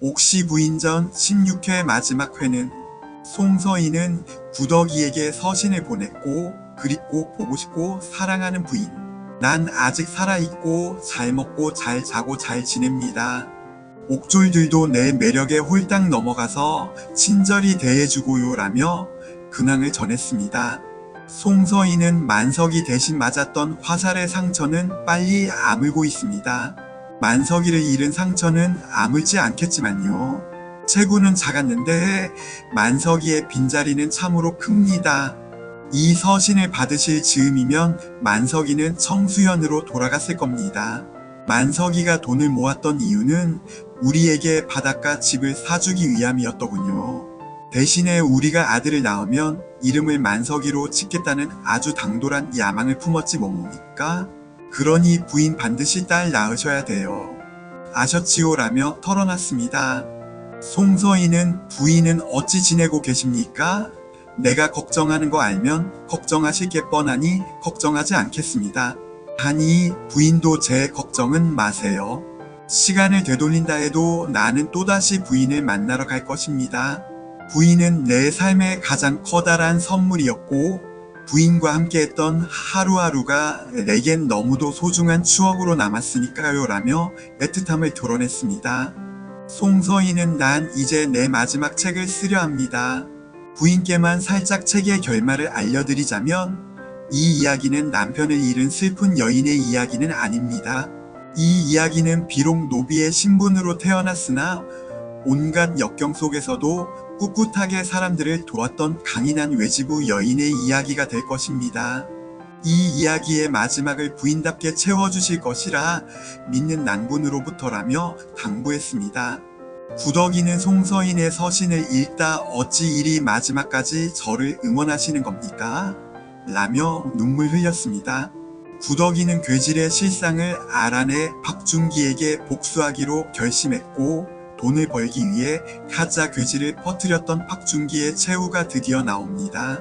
옥시 부인전 16회 마지막 회는 송서인은 구덕이에게 서신을 보냈고 그립고 보고 싶고 사랑하는 부인. 난 아직 살아있고 잘 먹고 잘 자고 잘 지냅니다. 옥졸들도 내 매력에 홀딱 넘어가서 친절히 대해주고요 라며 근황을 전했습니다. 송서인은 만석이 대신 맞았던 화살의 상처는 빨리 아물고 있습니다. 만석이를 잃은 상처는 아물지 않겠지만요. 체구는 작았는데 만석이의 빈자리는 참으로 큽니다. 이 서신을 받으실 즈음이면 만석이는 청수연으로 돌아갔을 겁니다. 만석이가 돈을 모았던 이유는 우리에게 바닷가 집을 사주기 위함이었더군요. 대신에 우리가 아들을 낳으면 이름을 만석이로 짓겠다는 아주 당돌한 야망을 품었지 뭡니까? 그러니 부인 반드시 딸 낳으셔야 돼요. 아셨지요 라며 털어놨습니다. 송서인은 부인은 어찌 지내고 계십니까? 내가 걱정하는 거 알면 걱정하실 게 뻔하니 걱정하지 않겠습니다. 하니 부인도 제 걱정은 마세요. 시간을 되돌린다 해도 나는 또다시 부인을 만나러 갈 것입니다. 부인은 내 삶의 가장 커다란 선물이었고 부인과 함께했던 하루하루가 내겐 너무도 소중한 추억으로 남았으니까요 라며 애틋함을 드러냈습니다. 송서인은 난 이제 내 마지막 책을 쓰려 합니다. 부인께만 살짝 책의 결말을 알려드리자면 이 이야기는 남편을 잃은 슬픈 여인의 이야기는 아닙니다. 이 이야기는 비록 노비의 신분으로 태어났으나 온갖 역경 속에서도 꿋꿋하게 사람들을 도왔던 강인한 외지부 여인의 이야기가 될 것입니다. 이 이야기의 마지막을 부인답게 채워주실 것이라 믿는 낭군으로부터라며 당부했습니다. 구덕이는 송서인의 서신을 읽다 어찌 이리 마지막까지 저를 응원하시는 겁니까? 라며 눈물 흘렸습니다. 구덕이는 괴질의 실상을 알아내 박준기에게 복수하기로 결심했고 돈을 벌기 위해 가짜 괴질을 퍼뜨렸던 박준기의 최후가 드디어 나옵니다.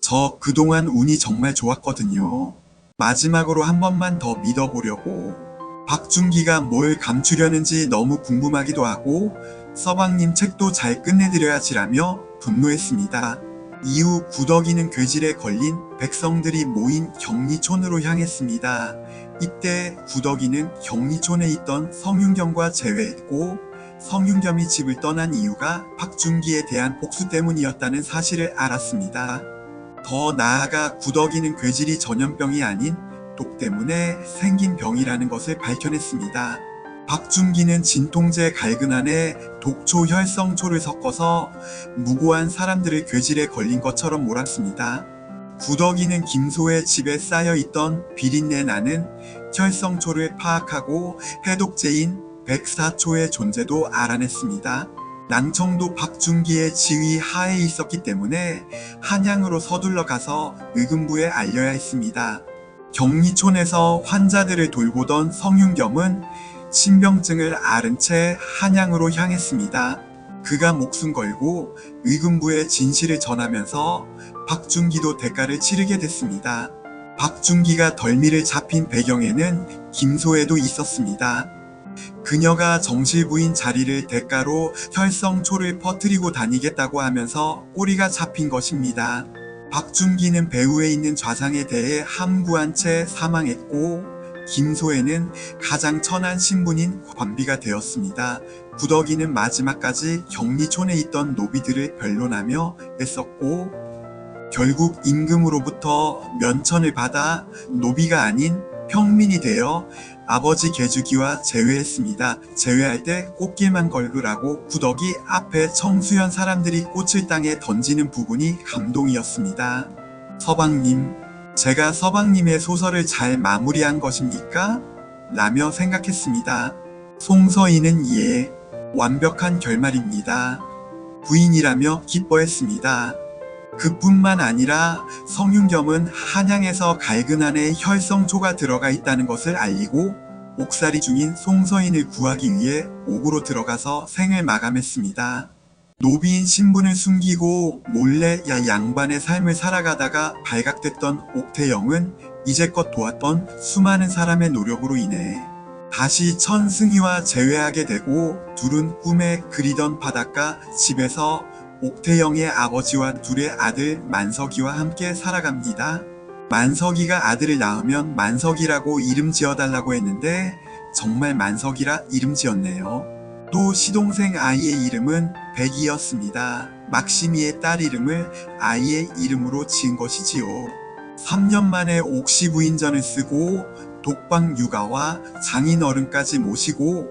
저 그동안 운이 정말 좋았거든요. 마지막으로 한 번만 더 믿어보려고. 박준기가 뭘 감추려는지 너무 궁금하기도 하고 서방님 책도 잘 끝내드려야지라며 분노했습니다. 이후 구덕이는 괴질에 걸린 백성들이 모인 경리촌으로 향했습니다. 이때 구덕이는 경리촌에 있던 성윤겸과 재회했고 성윤겸이 집을 떠난 이유가 박준기에 대한 복수 때문이었다는 사실을 알았습니다. 더 나아가 구덕이는 괴질이 전염병이 아닌 독 때문에 생긴 병이라는 것을 밝혀냈습니다. 박준기는 진통제 갈근 안에 독초 혈성초를 섞어서 무고한 사람들을 괴질에 걸린 것처럼 몰았습니다. 구덕이는 김소의 집에 쌓여 있던 비린내 나는 혈성초를 파악하고 해독제인 백사초의 존재도 알아냈습니다. 낭청도 박준기의 지휘 하에 있었기 때문에 한양으로 서둘러 가서 의금부에 알려야 했습니다. 경리촌에서 환자들을 돌보던 성윤겸은 신병증을 앓은 채 한양으로 향했습니다. 그가 목숨 걸고 의금부에 진실을 전하면서 박준기도 대가를 치르게 됐습니다. 박준기가 덜미를 잡힌 배경에는 김소애도 있었습니다. 그녀가 정실부인 자리를 대가로 혈성초를 퍼뜨리고 다니겠다고 하면서 꼬리가 잡힌 것입니다. 박준기는 배후에 있는 좌상에 대해 함구한 채 사망했고 김소애는 가장 천한 신분인 관비가 되었습니다. 구덕이는 마지막까지 격리촌에 있던 노비들을 변론하며 애썼고 결국 임금으로부터 면천을 받아 노비가 아닌 평민이 되어 아버지 개주기와 재회했습니다. 재회할 때 꽃길만 걸으라고 구덕이 앞에 청수연 사람들이 꽃을 땅에 던지는 부분이 감동이었습니다. 서방님, 제가 서방님의 소설을 잘 마무리한 것입니까? 라며 생각했습니다. 송서인은 예, 완벽한 결말입니다. 부인이라며 기뻐했습니다. 그뿐만 아니라 성윤겸은 한양에서 갈근 안에 혈성초가 들어가 있다는 것을 알리고 옥살이 중인 송서인을 구하기 위해 옥으로 들어가서 생을 마감했습니다. 노비인 신분을 숨기고 몰래 야 양반의 삶을 살아가다가 발각됐던 옥태영은 이제껏 도왔던 수많은 사람의 노력으로 인해 다시 천승희와 재회하게 되고 둘은 꿈에 그리던 바닷가 집에서 옥태영의 아버지와 둘의 아들 만석이와 함께 살아갑니다. 만석이가 아들을 낳으면 만석이라고 이름 지어달라고 했는데 정말 만석이라 이름 지었네요. 또 시동생 아이의 이름은 백이었습니다. 막심이의 딸 이름을 아이의 이름으로 지은 것이지요. 3년 만에 옥시 부인전을 쓰고 독방 육아와 장인어른까지 모시고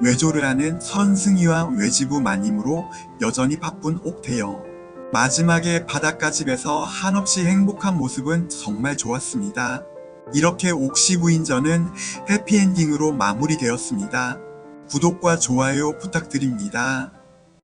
외조를 하는 선승이와 외지부 마님으로 여전히 바쁜 옥태영. 마지막에 바닷가 집에서 한없이 행복한 모습은 정말 좋았습니다. 이렇게 옥시 부인전은 해피엔딩으로 마무리되었습니다. 구독과 좋아요 부탁드립니다.